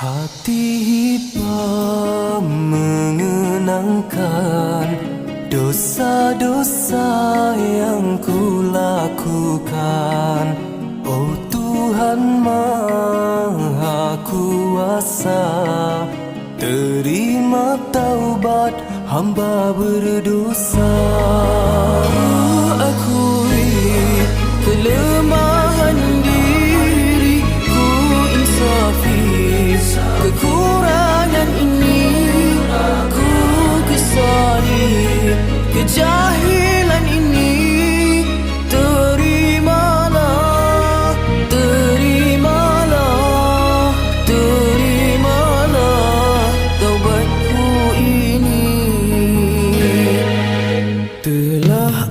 Hati hitam mengenangkan Dosa-dosa yang ku lakukan Oh Tuhan Maha Kuasa Terima taubat hamba berdosa kejahilan ini Terimalah, terimalah, terimalah taubatku ini. Telah